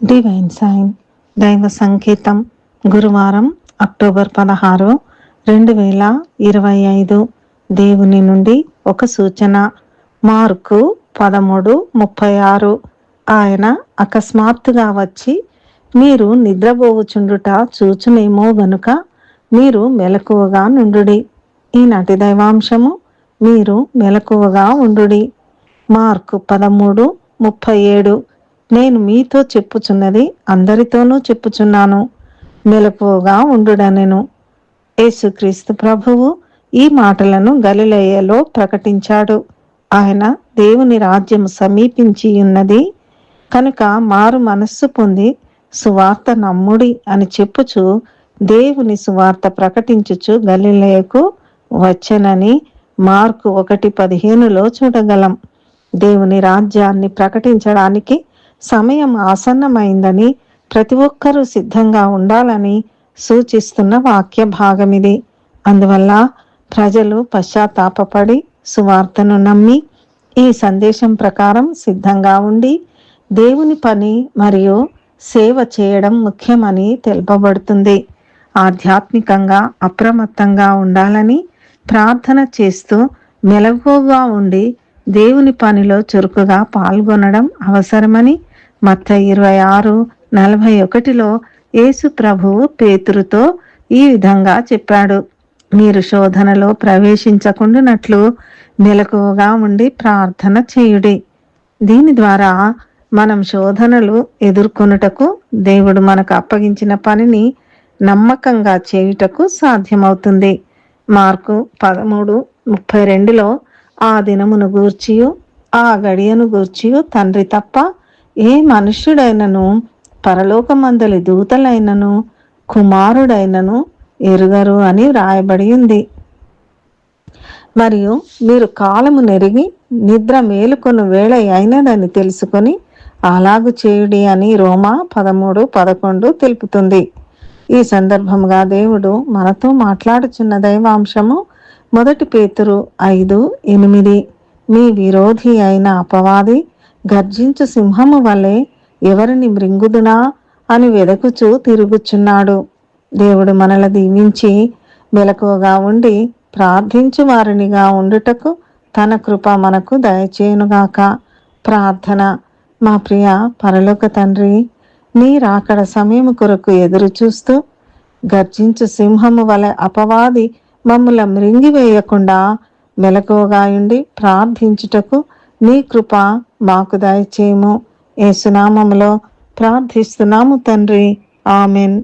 Divine sign దైవ సంకేతం గురువారం అక్టోబర్ పదహారు రెండు వేల ఇరవై ఐదు. దేవుని నుండి ఒక సూచన. మార్కు పదమూడు ముప్పై ఆరు. ఆయన అకస్మాత్తుగా వచ్చి మీరు నిద్రపోవుచుండుట చూచునేమో గనుక మీరు మెలకువగా నుండుడి. ఈనాటి దైవాంశము మీరు మెలకువగా ఉండుడి. మార్కు పదమూడు ముప్పై ఏడు. నేను మీతో చెప్పుచున్నది అందరితోనూ చెప్పుచున్నాను. మెలకువగా ఉండుడనెను యేసుక్రీస్తు ప్రభువు ఈ మాటలను గలిలయలో ప్రకటించాడు. ఆయన దేవుని రాజ్యము సమీపించి ఉన్నది కనుక మారు మనస్సు పొంది సువార్త నమ్ముడి అని చెప్పుచు దేవుని సువార్త ప్రకటించుచు గలిలయకు వచ్చనని మార్కు ఒకటి పదిహేనులో చూడగలం. దేవుని రాజ్యాన్ని ప్రకటించడానికి సమయం ఆసన్నమైందని ప్రతి ఒక్కరూ సిద్ధంగా ఉండాలని సూచిస్తున్న వాక్య భాగమిది అందువల్ల ప్రజలు పశ్చాత్తాపడి సువార్తను నమ్మి ఈ సందేశం ప్రకారం సిద్ధంగా ఉండి దేవుని పని మరియు సేవ చేయడం ముఖ్యమని తెలుపబడుతుంది. ఆధ్యాత్మికంగా అప్రమత్తంగా ఉండాలని ప్రార్థన చేస్తూ మెలకువగా ఉండి దేవుని పనిలో చురుకుగా పాల్గొనడం అవసరమని మత్త ఇరవై ఆరు నలభై ఒకటిలో యేసు ప్రభువు పేతురుతో ఈ విధంగా చెప్పాడు. మీరు శోధనలో ప్రవేశించకుండానట్లు మెలకువగా ఉండి ప్రార్థన చేయుడి. దీని ద్వారా మనం శోధనలు ఎదుర్కొనుటకు దేవుడు మనకు అప్పగించిన పనిని నమ్మకంగా చేయుటకు సాధ్యమవుతుంది. మార్కు పదమూడు ముప్పై రెండులో ఆ దినమును గూర్చియు ఆ గడియను గూర్చియు తండ్రి తప్ప ఏ మనుష్యుడైనను పరలోకమందలి దూతలైనను కుమారుడైనను ఎరుగరు అని వ్రాయబడి ఉంది. మరియు మీరు కాలము నెరిగి నిద్ర మేలుకొను వేళ అయినదని తెలుసుకొని అలాగు చేయుడి అని రోమా పదమూడు పదకొండు తెలుపుతుంది. ఈ సందర్భంగా దేవుడు మనతో మాట్లాడుచున్న దైవాంశము మొదటి పేతురు ఐదు ఎనిమిది. మీ విరోధి అయిన అపవాది గర్జించు సింహము వలె ఎవరిని మృంగుదునా అని వెదకుచూ తిరుగుచున్నాడు. దేవుడు మనల దీవించి మెలకువగా ఉండి ప్రార్థించు వారినిగా ఉండుటకు తన కృప మనకు దయచేయునుగాక. ప్రార్థన. మా ప్రియ పరలోక తండ్రి నీ రాకడ సమయం కొరకు ఎదురు చూస్తూ గర్జించు సింహము వలె అపవాది మమ్ముల మృంగివేయకుండా మెలకువగా ఉండి ప్రార్థించుటకు నీ కృప మాకు దయచేయము. ఏసునామములో ప్రార్థిస్తున్నాము తండ్రి. ఆమెన్.